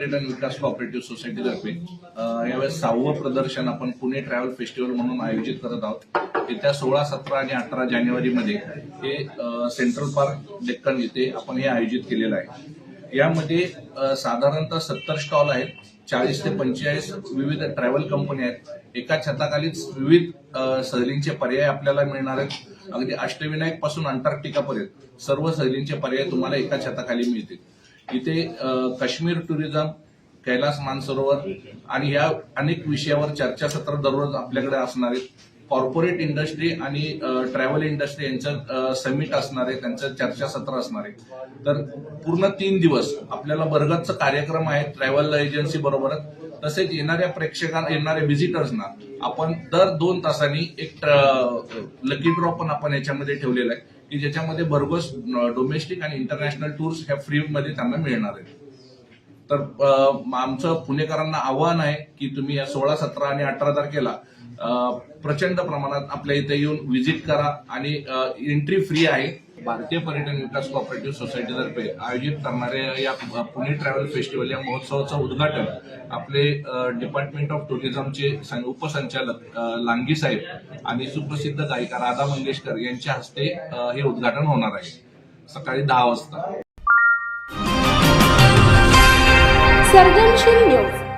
पर्यटन विकास कोऑपरेटिव्ह सोसायटीतर्फे यावेळेस सहावं प्रदर्शन आपण पुणे ट्रॅव्हल फेस्टिवल म्हणून आयोजित करत आहोत. येत्या सोळा सतरा आणि अठरा जानेवारीमध्ये हे सेंट्रल पार्क डेक्कन येथे आपण हे आयोजित केलेलं आहे. यामध्ये साधारणतः सत्तर स्टॉल आहेत चाळीस ते पंचेचाळीस विविध ट्रॅव्हल कंपनी आहेत. एका छताखालीच विविध सहलींचे पर्याय आपल्याला मिळणार आहेत. अगदी अष्टविनायकपासून अंटार्क्टिकापर्यंत सर्व सहलींचे पर्याय तुम्हाला एका छताखाली मिळतील. इथे काश्मीर टुरिझम कैलास मानसरोवर आणि या अनेक विषयावर चर्चासत्र दररोज आपल्याकडे असणार आहेत. कॉर्पोरेट इंडस्ट्री आणि ट्रॅव्हल इंडस्ट्री यांचं समिट असणार आहे त्यांचं चर्चासत्र असणार आहे. तर पूर्ण तीन दिवस आपल्याला बरगदचा कार्यक्रम आहे ट्रॅव्हल एजन्सी बरोबरच. तसेच येणाऱ्या प्रेक्षकांना येणाऱ्या व्हिजिटर्सना आपण दर दोन तासांनी एक लकी ड्रॉ पण आपण याच्यामध्ये ठेवलेला आहे. की ज्याच्यामध्ये भरघोस डोमेस्टिक आणि इंटरनॅशनल टूर्स ह्या फ्री मध्ये त्यांना मिळणार आहेत. तर आमचं पुणेकरांना आव्हान आहे की तुम्ही या सोळा सतरा आणि अठरा तारखेला प्रचंड प्रमाणात आपल्या इथे येऊन व्हिजिट करा आणि एंट्री फ्री आहे. भारतीय पर्यटन विकास कॉपरेटिव्ह सोसायटीतर्फे आयोजित करणाऱ्या या पुणे ट्रॅव्हल फेस्टिवल या महोत्सवाचं उद्घाटन आपले डिपार्टमेंट ऑफ टुरिझमचे उपसंचालक लांगी साहेब आणि सुप्रसिद्ध गायिका राधा मंगेशकर यांच्या हस्ते हे उद्घाटन होणार आहे. सकाळी दहा वाजता. सर्जनशील न्यूज.